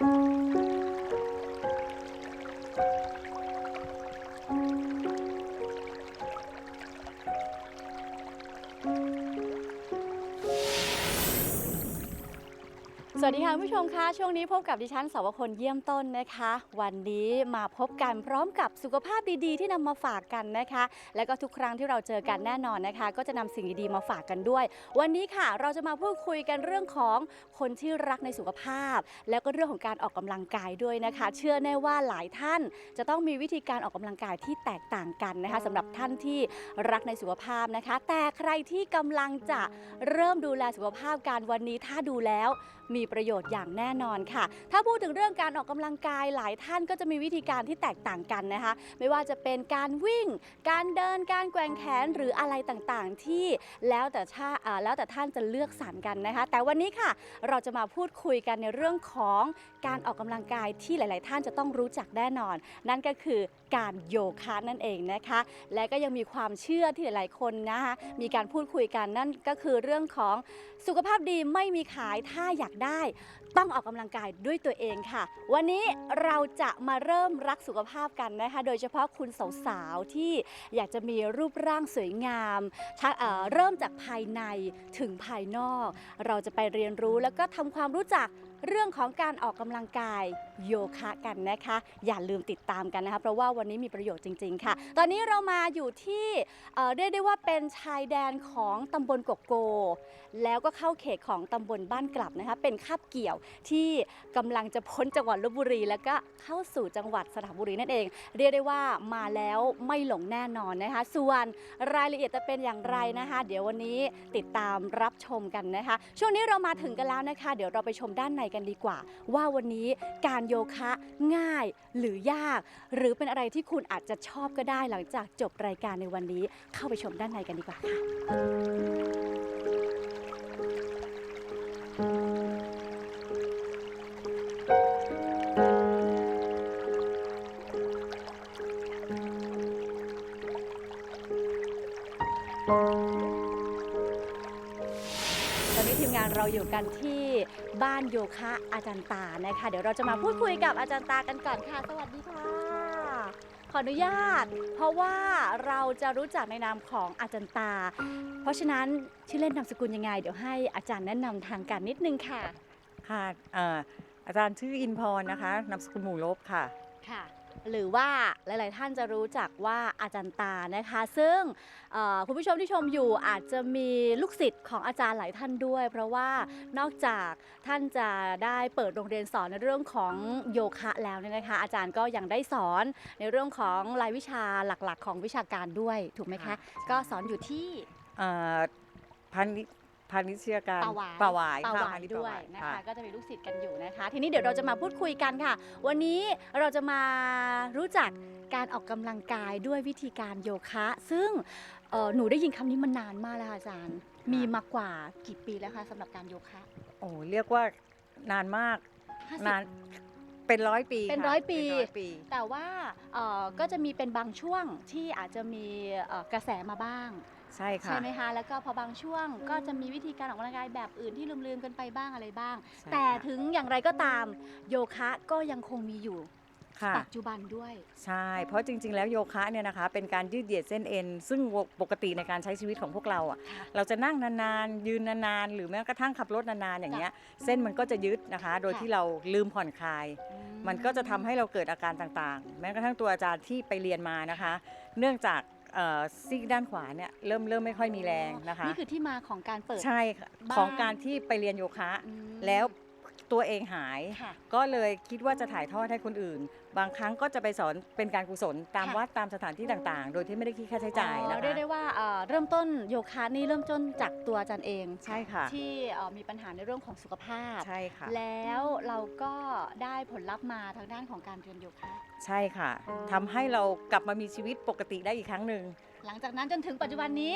ส วัสดีค่ะผู้ชมคะช่วงนี้พบกับดิฉันสาวคนเยี่ยมต้นนะคะ วันนี้มาพบกันพร้อมกับสุขภาพดีๆ ที่นำมาฝากกันนะคะ และก็ทุกครั้งที่เราเจอกันแน่นอนนะคะ ก็จะนำสิ่งดีๆมาฝากกันด้วย วันนี้ค่ะเราจะมาพูดคุยกันเรื่องของคนที่รักในสุขภาพ แล้วก็เรื่องของการออกกำลังกายด้วยนะคะ เชื่อแน่ว่าหลายท่านจะต้องมีวิธีการออกกำลังกายที่แตกต่างกันนะคะสำหรับท่านที่รักในสุขภาพนะคะ แต่ใครที่กำลังจะเริ่มดูแลสุขภาพการวันนี้ถ้าดูแล้วมีประประโยชน์อย่างแน่นอนค่ะ ถ้าพูดถึงเรื่องการออกกำลังกายหลายท่านก็จะมีวิธีการที่แตกต่างกันนะคะ ไม่ว่าจะเป็นการวิ่ง การเดินการแกว่งแขนหรืออะไรต่างๆ ที่แล้วแต่ชาอ่าแล้วแต่ท่านจะเลือกสรรกันนะคะ แต่วันนี้ค่ะเราจะมาพูดคุยกันในเรื่องของการออกกำลังกายที่หลาย ๆ ท่านจะต้องรู้จักแน่นอน นั่นก็คือการโยคะนั่นเองนะคะ และก็ยังมีความเชื่อที่หลาย ๆ คนนะคะมีการพูดคุยกันนั่นก็คือเรื่องของสุขภาพดีไม่มีขายถ้าอยากได้ต้องออกกำลังกายด้วยตัวเองค่ะ วันนี้เราจะมาเริ่มรักสุขภาพกันนะคะ โดยเฉพาะคุณสาวๆที่อยากจะมีรูปร่างสวยงามชักเอ่อเริ่มจากภายในถึงภายนอก เราจะไปเรียนรู้แล้วก็ทำความรู้จัก เรื่องของการออกกำลังกายโยคะกันนะคะ อย่าลืมติดตามกันนะคะเพราะว่าวันนี้มีประโยชน์จริง ๆ ค่ะ ตอนนี้เรามาอยู่ที่เรียกได้ว่าเป็นชายแดนของตำบลกกโก แล้วก็เข้าเขตของตำบลบ้านกลับนะคะเป็นคาบเกี่ยวที่กำลังจะพ้นจังหวัดลบบุรี แล้วก็เข้าสู่จังหวัดสระบุรีนั่นเอง เรียกได้ว่ามาแล้วไม่หลงแน่นอนนะคะ ส่วนรายละเอียดจะเป็นอย่างไรนะคะ เดี๋ยววันนี้ติดตามรับชมกันนะคะ ช่วงนี้เรามาถึงกันแล้วนะคะ เดี๋ยวเราไปชมด้านในกันดีกว่า ว่าวันนี้การโยคะง่ายหรือยาก หรือเป็นอะไรที่คุณอาจจะชอบก็ได้หลังจากจบรายการในวันนี้ เข้าไปชมด้านในกันดีกว่าค่ะต อยู่กันที่บ้านโยคะอาจารย์ตานะคะ เดี๋ยวเราจะมาพูดคุยกับอาจารย์ตากันก่อนค่ะ สวัสดีค่ะ ขออนุญาต เพราะว่าเราจะรู้จักในนามของอาจารย์ตา เพราะฉะนั้นชื่อเล่นนามสกุลยังไง เดี๋ยวให้อาจารย์แนะนำทางการนิดนึงค่ะ ค่ะเอ่ออาจารย์ชื่ออินพรนะคะนามสกุลหมู่ลบค่ะ ค่ะ หรือว่าหลาย ๆ ท่านจะรู้จักว่าอาจารย์ตานะคะ ซึ่งเอ่อคุณผู้ชมที่ชมอยู่อาจจะมีลูกศิษย์ของอาจารย์หลายท่านด้วย เพราะว่านอกจากท่านจะได้เปิดโรงเรียนสอนในเรื่องของโยคะแล้วเนี่ยนะคะ อาจารย์ก็ยังได้สอนในเรื่องของรายวิชาหลัก ๆ ของวิชาการด้วยถูกไหมคะค่ะก็สอนอยู่ที่เอ่อพาณิ พาณิชยการป่าหวายป่าหวายป่าค่ะหวาพายณิชด้วยป่าหานะคะค่ะก็จะมีลูกศิษย์กันอยู่นะคะ ทีนี้เดี๋ยวเราจะมาพูดคุยกันค่ะ วันนี้เราจะมารู้จักการออกกำลังกายด้วยวิธีการโยคะ ซึ่งเอ่อหนูได้ยินคำนี้มานานมากแล้วค่ะอาจารย์ มีมากว่ากี่ปีแล้วคะสำหรับการโยคะโอ้เรียกว่านานมาก50นานเป็นร้อยปีเป็นค่ะร้อยปีเป็นร้อยปี แต่ว่าเอ่อก็จะมีเป็นบางช่วงที่อาจจะมีเอ่อกระแสมาบ้าง ใช่ค่ะ ใช่ไหมคะ แล้วก็พอบางช่วงก็จะมีวิธีการออกกำลังกายแบบอื่นที่ลืมๆกันไปบ้างอะไรบ้าง ใช่แต่ค่ะถึงอย่างไรก็ตามโยคะก็ยังคงมีอยู่ค่ะ ปัจจุบันด้วย ใช่ เพราะจริง ๆ แล้วโยคะเนี่ยนะคะ เป็นการยืดเหยียดเส้นเอ็น ซึ่งปกติในการใช้ชีวิตของพวกเราอะ ค่ะเราจะนั่งนานๆ ยืนนานๆ หรือแม้กระทั่งขับรถนานๆ อย่างเงี้ย เส้นมันก็จะยึดนะคะ โดยค่ะ ที่เราลืมผ่อนคลาย มันก็จะทำให้เราเกิดอาการต่างๆ แม้กระทั่งตัวอาจารย์ที่ไปเรียนมานะคะ เนื่องจาก เอ่อซีกด้านขวาเนี่ยเริ่มเริ่มไม่ค่อยมีแรงนะคะ นี่คือที่มาของการเปิด ใช่ค่ะบ้าน ของการที่ไปเรียนโยคะอืมแล้ว ตัวเองหาย ค่ะ ก็เลยคิดว่าจะถ่ายทอดให้คนอื่น บางครั้งก็จะไปสอนเป็นการกุศลตามค่ะ วัดตามสถานที่ต่างๆ โดยที่ไม่ได้คิดค่าใช้จ่ายอ๋นะอเรียกคะได้ว่าเอ่อเริ่มต้นโยคะนี่เริ่มต้นจากตัวอาจารย์เอง ใช่ค่ะ ที่เอ่อมีปัญหาในเรื่องของสุขภาพ ใช่ค่ะ แล้วเราก็ได้ผลลัพธ์มาทางด้านของการเรียนโยคะ ใช่ค่ะทำให้เรากลับมามีชีวิตปกติได้อีกครั้งหนึ่ง หลังจากนั้นจนถึงปัจจุบันนี้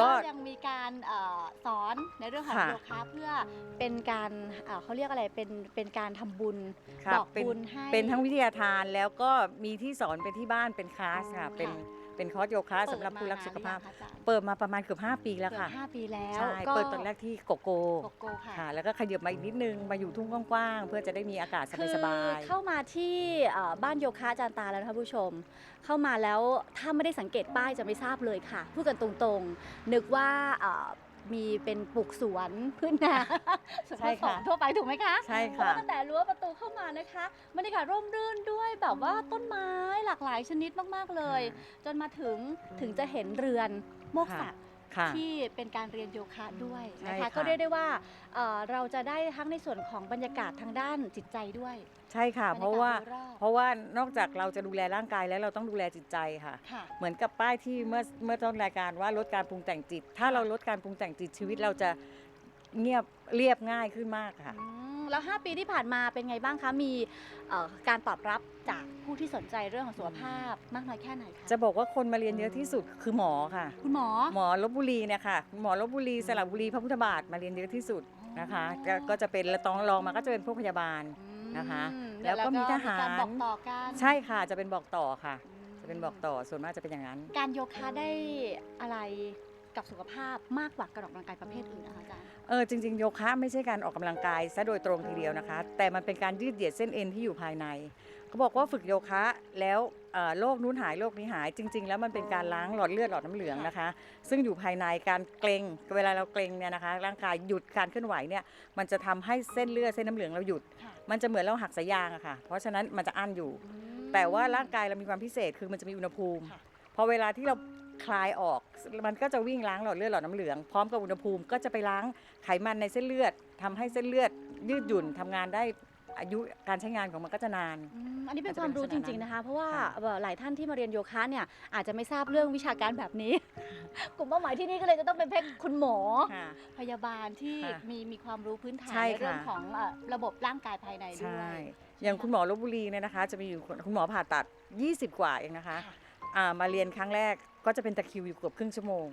ก็ก็ยังมีการเอ่อสอนในเรื่องของค่ะโยคะเพื่อเป็นการเอ่อเขาเรียกอะไรเป็นเป็นการทำบุญค่ะบอกเป็นบุญให้เป็นทั้งวิทยาทานแล้วก็มีที่สอนเป็นที่บ้านเป็นคลาสค่ะค่ะเป็น เป็นคอร์สโยคะเปิดสำหรับผู้รักสุขภาพมนนหรือยังคะอาจารย์เปิดมาประมาณเกือบ 5 ปีแล้วเกือค่ะบห้าปีแล้วใช่เปิดตอนแรกที่โกโก้โกโก้ค่ะค่ะ แล้วก็ขยับมาอีกนิดนึงมาอยู่ทุ่งกว้างๆเพื่อจะได้มีอากาศคือสบายเข้ามาที่เอ่อบ้านโยคะอาจารย์ตาแล้วนะคะผู้ชม เข้ามาแล้วถ้าไม่ได้สังเกตป้ายจะไม่ทราบเลยค่ะพูดกันตรงๆ นึกว่าเอ่อ มีเป็นปลูกสวนพื้นนาสวนผใช่สค่ะมทั่วไปถูกไหมคะๆใช่เพราะค่ะว่าตั้งแต่รั้วประตูเข้ามานะคะบรรยากาศร่มรื่นด้วยแบบว่าต้นไม้หลากหลายชนิดมากๆเลย จนมาถึงถึงจะเห็นเรือนโมกษะ ค่ะที่เป็นการเรียนโยคะด้วยใช่นะคะค่ะ ก็เรียกได้ว่าเอ่อเราจะได้ทั้งในส่วนของบรรยากาศทางด้านจิตใจด้วยใช่ค่ะ บยกศเพราะว่า โดยรอบเพราะว่านอกจากเราจะดูแลร่างกายแล้วเราต้องดูแลจิตใจค่ะ ค่ะ เหมือนกับป้ายที่เมื่อเมื่อต้นรายการว่าลดการปรุงแต่งจิต ถ้าเราลดการปรุงแต่งจิตชีวิตเราจะเงียบเรียบง่ายขึ้นมากค่ะ อืม แล้ว 5 ปีที่ผ่านมาเป็นไงบ้างคะ มีเอ่อการตอบรับจากผู้ที่สนใจเรื่องของสุขภาพมากน้อยแค่ไหนคะจะบอกว่าคนมาเรียนเยอะที่สุดคือหมอค่ะ คุณหมอ หมอลบบุรีเนี่ยค่ะหมอลบบุรีสระบุรีพระพุทธบาทมาเรียนเยอะที่สุดนะคะก็ก็จะเป็นและตองรองมาก็จะเป็นพวกพยาบาลนะคะอืแล้วก็มีทหารการบอกต่อกันใช่ค่ะจะเป็นบอกต่อค่ะอืมจะเป็นบอกต่อส่วนมากจะเป็นอย่างนั้น การโยคะได้อะไรกับสุขภาพมากกว่าการออกกำลังกายประเภทอื่นนะคะอาจารย์ เออจริงๆ โยคะไม่ใช่การออกกำลังกายซะโดยตรงทีเดียวนะคะ แต่มันเป็นการยืดเหยียดเส้นเอ็นที่อยู่ภายใน เขาบอกว่าฝึกโยคะแล้วเอ่อโรคนู้นหายโรคนี้หายจริง ๆ แล้วมันเป็นการล้างหลอดเลือดหลอดน้ำเหลืองนะคะ ซึ่งอยู่ภายในการเกร็งเวลาเราเกร็งเนี่ยนะคะ ร่างกายหยุดการเคลื่อนไหวเนี่ยมันจะทำให้เส้นเลือดเส้นน้ำเหลืองเราหยุดค่ะมันจะเหมือนเราหักสายยางอะค่ะ เพราะฉะนั้นมันจะอั้นอยู่ แต่ว่าร่างกายเรามีความพิเศษคือมันจะมีอุณหภูมิค่ะพอเวลาที่เรา คลายออก มันก็จะวิ่งล้างหลอดเลือดหลอดน้ำเหลืองพร้อมกับอุณหภูมิก็จะไปล้างไขมันในเส้นเลือดทำให้เส้นเลือดยืดหยุ่นทำงานได้อายุการใช้งานของมันก็จะนานอืมอันนี้เป็นอาจจะความรู้เป็นจลักษณะริง ๆนะคะ เพราะว่าค่ะเอ่อหลายท่านที่มาเรียนโยคะเนี่ยอาจจะไม่ทราบเรื่องวิชาการแบบนี้ กลุ่มเป้าหมายที่นี่ก็เลยจะต้องเป็นเพศคุณหมอค่ะพยาบาลที่ค่ะมีมีความรู้พื้นฐานใช่ในเรื่องค่ะของเอ่อระบบร่างกายภายในด้ใช่วยอย่างคุณหมอลบบุรีเนี่ยนะคะ จะมีอยู่คุณหมอผ่าตัด 20 กว่าเองนะคะค่ะอ่ามาเรียนครั้งแรก ก็จะเป็นตะคริวอยู่เกือบครึ่งชั่วโมง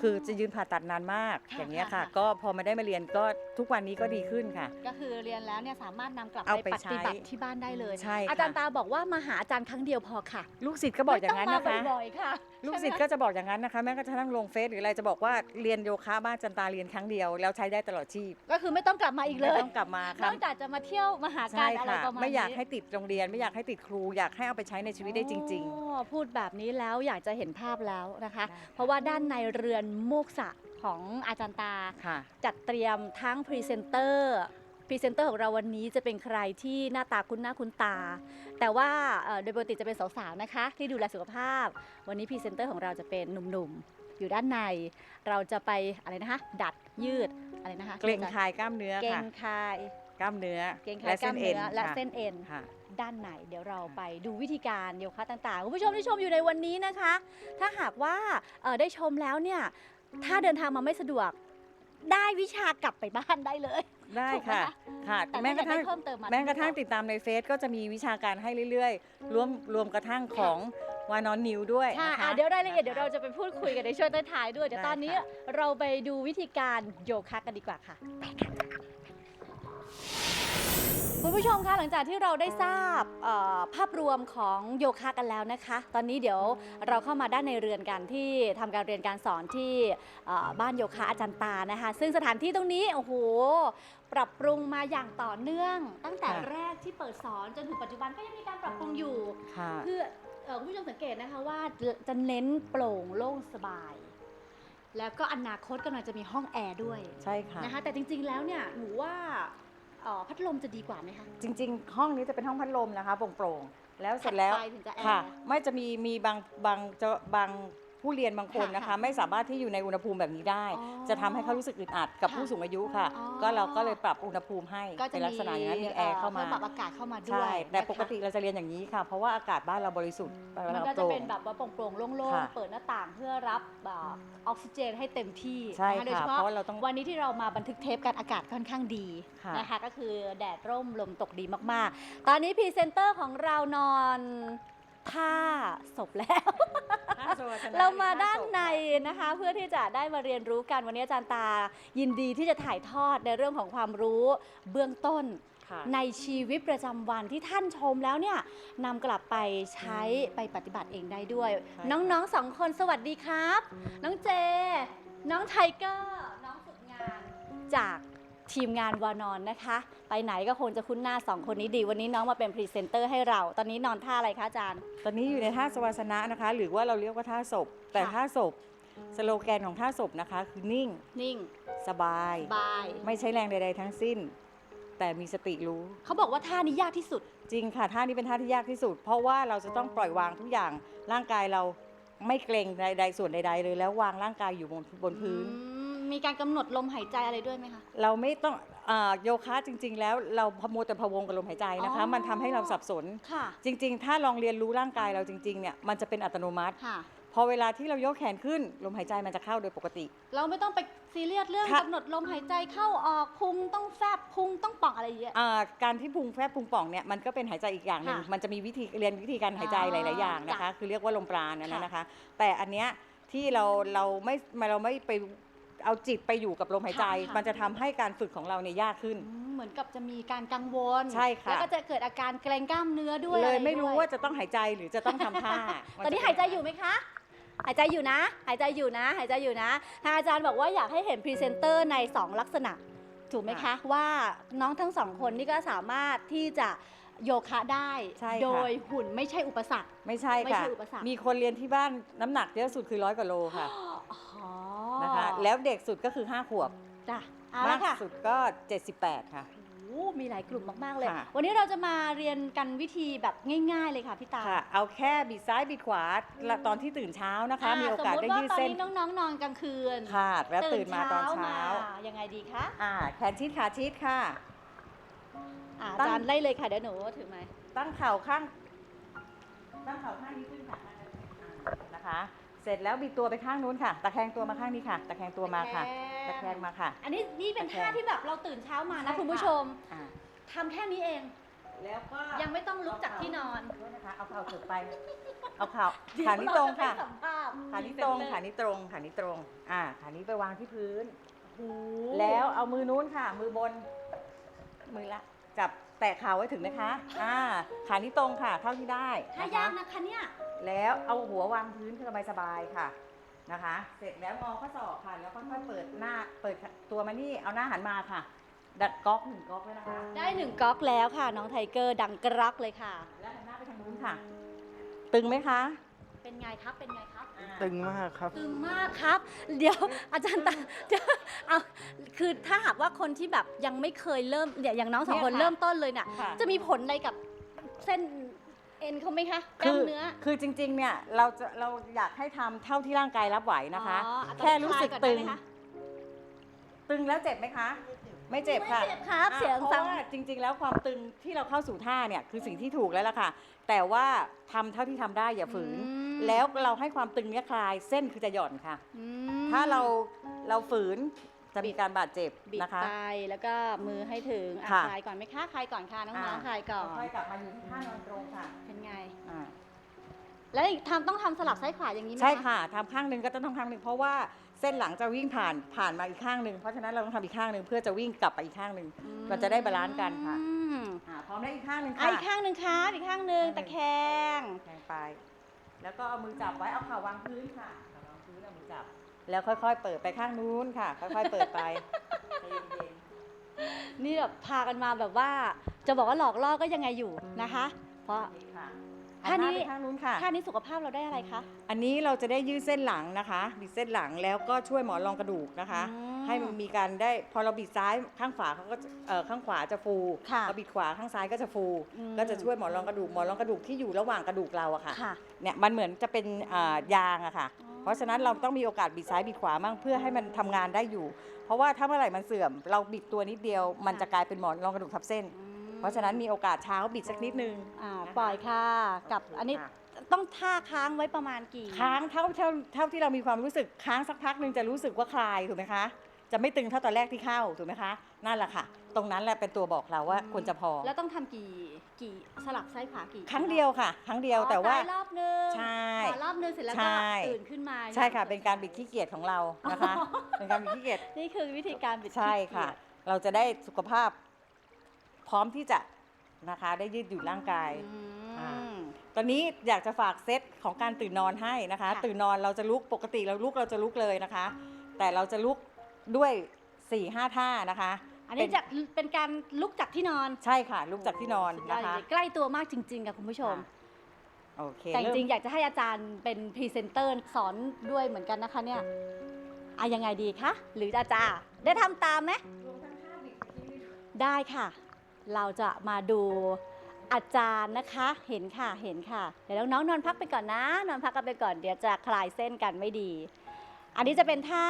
คือจะยืนผ่าตัดนานมากค่ะอย่างเงี้ยค่ะค่ะ ค่ะ ก็พอมาได้มาเรียนก็ทุกวันนี้ก็ดีขึ้นค่ะ ก็คือเรียนแล้วเนี่ยสามารถนำกลับเอาไปไปปฏิบัติใช้ที่บ้านได้เลย ใช่ค่ะอาจารย์ตาบอกว่ามาหาอาจารย์ครั้งเดียวพอค่ะลูกศิษย์ก็บอกอย่างนั้นไม่นะต้คะมาบ่อยๆค่ะ ลูกศิษย์ก็จะบอกอย่างนั้นนะคะแม้กระทั่งลงเฟซหรืออะไรจะบอกว่าเรียนโยคะบ้านจันตาเรียนครั้งเดียว แล้วใช้ได้ตลอดชีพก็คือไม่ต้องกลับมาอีกเลไม่ยต้องกลับมานค่ะอกจากจะมาเที่ยวมาหากัใช่นอะไรค่ะประมาณนี้ไม่อยากให้ติดโรงเรียน ไม่อยากให้ติดครูอยากให้เอาไปใช้ในชีวิตได้จริงอ๋อพูดแบบนี้แล้วอยากจะเห็นภาพแล้วนะคะได้ค่ะเพราะว่าด้านในเรือนโมกษะของอาจารย์ตาๆค่ะจัดเตรียมทั้งพรีเซนเตอร์ พรีเซนเตอร์ของเราวันนี้จะเป็นใครที่หน้าตาคุ้นหน้าคุ้นตา แต่ว่าเอ่อโดยปกติจะเป็นสาวๆนะคะ ที่ดูแลสุขภาพ วันนี้พรีเซนเตอร์ของเราจะเป็นหนุ่มๆ อยู่ด้านใน เราจะไปอะไรนะคะ ดัดยืดอะไรนะคะเกร็งคลายกล้ามเนื้อเกร็ค่ะงคายกล้ามเนื้อเกร็งคลายกล้ามเนื้อและค่ะเส้นเอ็นค่ะด้านไหนเดี๋ยวเราไปดูวิธีการโยคะต่างๆคุณผู้ชมที่ชมอยู่ในวันนี้นะคะ ถ้าหากว่าเอ่อได้ชมแล้วเนี่ยถ้าเดินทางมาไม่สะดวก ได้วิชากลับไปบ้านได้เลยได้ถูกไหมค่ะคะค่ะแต่แม้ถ้ากอยากระทั่ได้งเพิ่มเติมมาแม้กระทั่งติดตามในเฟซก็จะมีวิชาการให้เรื่อยๆ รวมรวมกระทั่งของวานอนนิวด้วยค่ะนะคะ อะเดี๋ยวรายละเอียดเดี๋ยวเราจะไปพูดคุยกันในช่วงท้ายๆด้วยเดี๋ยวได้ตอนนี้ค่ะ เราไปดูวิธีการโยคะกันดีกว่าค่ะ คุณผู้ชมคะหลังจากที่เราได้ทราบเอ่อภาพรวมของโยคะกันแล้วนะคะ ตอนนี้เดี๋ยวเราเข้ามาด้านในเรือนกันที่ทำการเรียนการสอนที่เอ่อบ้านโยคะอาจารย์ตานะคะ ซึ่งสถานที่ตรงนี้โอ้โหปรับปรุงมาอย่างต่อเนื่อง ตั้งแต่ค่ะแรกที่เปิดสอนจนถึงปัจจุบันก็ยังมีการปรับปรุงอยู่ค่ะคือเอ่อคุณผู้ชมสังเกตนะคะว่าจะเน้นโปร่งโล่งสบายแล้วก็อนาคตกำลังจะมีห้องแอร์ด้วย ใช่ค่ะนะคะแต่จริงๆแล้วเนี่ยหนูว่า เอ่อพัดลมจะดีกว่าไหมคะ จริง ๆ ห้องนี้จะเป็นห้องพัดลมนะคะโปร่งๆแล้วเสร็จแล้วถัดไปถึงจะแอร์ ค่ะ ไม่จะมีมีบางบางเจะบาง ผู้เรียนบางคนค่ะนะคะค่ะไม่สามารถที่อยู่ในอุณหภูมิแบบนี้ได้ อ๋อจะทำให้เขารู้สึกอึดอัดกับค่ะผู้สูงอายุค่ะ อ๋อ ก็เราก็เลยปรับอุณหภูมิให้ก็จะเป็นลักษณะอย่างนั้นมีแอร์เข้ามาครื่องปรับอากาศเข้ามาด้ใช่วยแต่นะคะปกติเราจะเรียนอย่างนี้ค่ะ เพราะว่าอากาศบ้านเราบริสุทธิ์มันก็จะเป็นแบบว่าโปร่งๆโล่งค่ะๆ เปิดหน้าต่างเพื่อรับเอ่อออกซิเจนให้เต็มที่ใช่นโดยค่ะเฉเพพาะราะว่าเราต้องวันนี้ที่เรามาบันทึกเทปกันอากาศค่อนข้างดีค่ะ นะคะก็คือแดดร่มลมตกดีมากๆ ตอนนี้พรีเซนเตอร์ของเรานอน ถ้าศพแล้วท่าสวสนะเรามาหรือท่ด้านศพในนะคะ เพื่อที่จะได้มาเรียนรู้กันวันนี้อาจารย์ตา ยินดีที่จะถ่ายทอดในเรื่องของความรู้เบื้องต้น ค่ะ ในชีวิตประจำวันที่ท่านชมแล้วเนี่ยนำกลับไปใช้ไปปฏิบัติเองได้ด้วย ใช่ค่ะ น้องๆสองคนสวัสดีครับ น้องเจ น้องไทเกอร์ ทีมงานวานอนนะคะ ไปไหนก็คงจะคุ้นหน้าสองคนนี้ดี วันนี้น้องมาเป็นพรีเซนเตอร์ให้เรา ตอนนี้นอนท่าอะไรคะอาจารย์ ตอนนี้อยู่ในท่าสวาสนะนะคะ หรือว่าเราเรียกว่าท่าศพ แต่ค่ะท่าศพสโลแกนของท่าศพนะคะ คือนิ่งนิ่งสบาย บาย ไม่ใช้แรงใด ๆ ทั้งสิ้น แต่มีสติรู้ เขาบอกว่าท่านี้ยากที่สุด จริงค่ะท่านี้เป็นท่าที่ยากที่สุด เพราะว่าเราจะต้องปล่อยวางทุกอย่างร่างกายเราไม่เกรงใดๆส่วนใด ๆ เลยแล้ววางร่างกายอยู่บนบนพื้น อืม มีการกำหนดลมหายใจอะไรด้วยไหมคะ เราไม่ต้องอาโยคะจริง ๆ แล้วเราพะมัวแต่พะวงกับลมหายใจนะคะ อ๋อ มันทำให้เราสับสน ค่ะ จริง ๆ ถ้าลองเรียนรู้ร่างกายเราจริงๆเนี่ยมันจะเป็นอัตโนมัติ ค่ะ พอเวลาที่เรายกแขนขึ้นลมหายใจมันจะเข้าโดยปกติ เราไม่ต้องไปซีเรียสเรื่องค่ะ กำหนดลมหายใจเข้าออกพุงต้องแฟบพุงต้องป่องอะไรอย่างเงี้ยอ่าการที่พุงแฟบพุงป่องเนี่ยมันก็เป็นหายใจอีกอย่างหนึ่งค่ะมันจะมีวิธีเรียนวิธีการหายใจอ๋อหลาย ๆ อย่างนะคะจ้ะคือเรียกว่าลมปราณอันนั้นค่ะ นะคะ แต่อันเนี้ยที่เราเราไม่เราไม่ไป เอาจิตไปอยู่กับลมหายใจ ค่ะ มันจะทำให้การฝึกของเราเนี่ยยากขึ้น อืมเหมือนกับจะมีการกังวลใช่ค่ะ แล้วก็จะเกิดอาการเกรงกล้ามเนื้อด้วยเลยอะไม่รู้ด้วยว่าจะต้องหายใจหรือจะต้องทำท่าตอนนี้หายใจอยู่ไหมคะ หายใจอยู่นะ หายใจอยู่นะ หายใจอยู่นะทางอาจารย์บอกว่าอยากให้เห็นพรีเซนเตอร์ใน 2 ลักษณะ ถูกไหมคะ ว่าน้องทั้งสองคนนี่ก็สามารถที่จะโยคะได้ ใช่ค่ะ โดยหุ่นไม่ใช่อุปสรรค ไม่ใช่ไม่ค่ะ ใช่อุปสรรค มีคนเรียนที่บ้านน้ำหนักเยอะสุดคือร้อยกว่าโลค่ะอ๋อ นะคะ แล้วเด็กสุดก็คือ 5 ขวบจ้ะเอามาละกค่ะสุดก็ 78 ค่ะ โอ้มีหลายกลุ่มมาก ๆ เลย ค่ะ วันนี้เราจะมาเรียนกันวิธีแบบง่าย ๆ เลยค่ะพี่ตา ค่ะ เอาแค่บิดซ้ายบิดขวาละตอนที่ตื่นเช้านะคะ อ่มีโอกาสได้ยืดสมมติว่าตอนเส้นนี้น้องๆนอนกลางคืนค่ะแล้วตื่นมาตอนเช้ามยังไงดีคะอ่าแขนชิดขาชิดค่ะ อ่าตั้อางจารย์ไล่เลยค่ะเดี๋ยวหนูถือไหมตั้งเข่าข้าง ตั้งเข่าข้างนี้ขึ้นค่ะนะคะ เสร็จแล้วบิดตัวไปข้างนู้นค่ะ ตะแคงตัวมาข้างนี้ค่ะ ตะแคงตัวมาค่ะ ตะแคงมาค่ะ อันนี้นี่เป็นตะแคงท่าที่แบบเราตื่นเช้ามาใช่นะคุณผู้ชมอ่าทำแค่นี้เอง แล้วก็ยังไม่ต้องลุกจากที่นอนโทษนะคะเอาเข่าเถิบไป เอาเข่าขานี้ตรงค่ะ เดี๋ยวเาจไปสัมภษณ์ขานี้ตรง ขานี้ตรง ขานี้ตรง อ่า ขานี้ไปวางที่พื้น โอ้แล้วเอามือนู้นค่ะ มือบน มือละ จับแตะเข่าไว้ถึงนะคะ อ่า ขานี้ตรงค่ะ เท่าที่ได้ถ้านะคะยากนะคะเนี่ย แล้วเอาหัววางพื้นสบายสบายๆค่ะนะคะ เสร็จแล้วงอข้อศอกค่ะ แล้วค่อยๆเปิดหน้าเปิดตัวมานี่เอาหน้าหันมาค่ะ ดัดก๊อกหนึ่งก๊อกไว้นะคะได้หนึ่งก๊อกแล้วค่ะ น้องไทเกอร์ดังกรักเลยค่ะ แล้วหันหน้าไปทางนู้นค่ะ ตึงไหมคะ เป็นไงครับเป็นไงครับอ่าตึงมากครับ ตึงมากครับ เดี๋ยวอาจารย์ตาเดี๋ยวเอาคือถ้าหากว่าคนที่แบบยังไม่เคยเริ่มเนี่ยอย่างน้องสองคนเนี่ยค่ะเริ่มต้นเลยเนี่ยค่ะ จะมีผลอะไรกับเส้น เอ็นเขาไหมคะกคืล้ามอเนื้อ คือจริงๆ เนี่ยเราจะเราอยากให้ทำเท่าที่ร่างกายรับไหวนะคะ อ๋ออะแค่รู้สึกคลายอนตึได้งไหมคะตึงแล้วเจ็บไหมคะ ไม่เจ็บค่ะไม่เจ็บครับอ่าเสียงเพราะฟังว่าจริง ๆ แล้วความตึงที่เราเข้าสู่ท่าเนี่ยคือสิ่งที่ถูกแล้วล่ะค่ะ แต่ว่าทำเท่าที่ทำได้อย่าฝืน อืมแล้วเราให้ความตึงเนี้ยคลายเส้นคือจะหย่อนค่ะ อืมถ้าเราเราฝืน จะมีการบาดเจ็บบิดนะคะ ไปแล้วก็มือให้ถึงอะค่ะคลายก่อนไหมคะคลายก่อนค่ะน้องๆคลายก่อนค่อยๆกลับมาอยู่ที่ท่านอนตรงค่ะเป็นไง อ่าแล้วอีกทำต้องทำสลับซ้ายขวาอย่างนี้ไหมใช่ค่ะทำข้างหนึ่งก็ต้องทำข้างหนึ่งเพราะว่าเส้นหลังจะวิ่งผ่านผ่านมาอีกข้างหนึ่งเพราะฉะนั้นเราต้องทำอีกข้างหนึ่งเพื่อจะวิ่งกลับไปอีกข้างหนึ่ง อืมเราจะได้บาลานซ์กันค่ะ อืมอ่าพร้อมได้อีกข้างหนึ่งอะค่ะ อีกข้างหนึ่งครับอีกข้างหนึ่งข้างหนึ่ตะงแคง แทงไป แล้วก็เอามือจับไว้ เอาเข่าวางพื้นค่ะเข่าวางพื้นเอามือจับ แล้วค่อยๆ เปิดไปข้างนู้นค่ะ ค่อยๆ เปิดไปใจเย็นนี่แบบพากันมาแบบว่า จะบอกว่าหลอกล่อก็ยังไงอยู่นะคะ เพราะ ๆนี่ค่ะ ท่านี้หัหไปข้างนู้นค่ะท่านี้สุขภาพเราได้อะไรคะ อันนี้เราจะได้ยืดเส้นหลังนะคะบิดเส้นหลังแล้วก็ช่วยหมอนรองกระดูกนะคะอืมให้มันมีการได้พอเราบิดซ้ายข้างขวาเขาก็จะเอ่อข้างขวาจะฟูค่ะพอบิดขวาข้างซ้ายก็จะฟูอืมก็จะช่วยหมอนรองกระดูกหมอนรองกระดูกที่อยู่ระหว่างกระดูกเราอะค่ะค่ะเนี่ยมันเหมือนจะเป็นอ่ายางอะค่ะอ๋อเพราะฉะนั้นเราต้องมีโอกาสบิดซ้ายบิดขวามั่งเพื่อให้มันทำงานได้อยู่ เพราะว่าถ้าเมื่อไหร่มันเสื่อม เราบิดตัวนิดเดียว มันจะกลายเป็นหมอนรองกระดูกทับเส้นอืม เพราะฉะนั้นมีโอกาสเช้าบิดสักนิดนึง อ่านะคะปล่อยค่ะกับอันนี้ค่ะต้องท่าค้างไว้ประมาณกี่ค้างเท่าเท่าเท่าที่เรามีความรู้สึกค้างสักพักหนึ่งจะรู้สึกว่าคลายถูกไหมคะ จะไม่ตึงเท่าตอนแรกที่เข้าถูกไหมคะ นั่นแหละค่ะ ตรงนั้นแหละเป็นตัวบอกเราว่าควรจะพอ แล้วต้องทำกี่กี่สลับซ้ายขวากี่ครั้งเดียวค่ะ ครั้งเดียวอ๋อแต่ว่า ซ้ยรอบนึงใช่ขวารอบนึงเสร็จแล้วใช่ ก็ตื่นขึ้นมาใช่ค่ะ เป็นการบิดขี้เกียจของเรานะคะ เป็นการบิดขี้เกียจ นี่คือวิธีการบิดใช่ขี้เกียจค่ะ เราจะได้สุขภาพ พร้อมที่จะนะคะได้ยืดหยุ่นร่างกายอือ่ามตอนนี้อยากจะฝากเซตของการตื่นนอนให้นะคะ ค่ะ ตื่นนอนเราจะลุกปกติเราลุกเราจะลุกเลยนะคะ แต่เราจะลุกด้วย4ี่ห้าท่านะคะอันนี้เป็จะเป็นการลุกจากที่นอนใช่ค่ะ ลุกจากที่นอนสุดยอนะดคะจริงๆใกล้ตัวมากจริงๆค่ะคุณผู้ชม โอเคแต่จริงๆเมอยากจะให้อาจารย์เป็นพรีเซนเตอร์สอนด้วยเหมือนกันนะคะเนี่ยอะยังไงดีคะ หรืออาจารย์ได้ทำตามไหมได้ค่ะ เราจะมาดูอาจารย์นะคะ เห็นค่ะ เห็นค่ะ เดี๋ยวน้องๆนอนพักไปก่อนนะ นอนพักกันไปก่อน เดี๋ยวจะคลายเส้นกันไม่ดี อันนี้จะเป็นท่า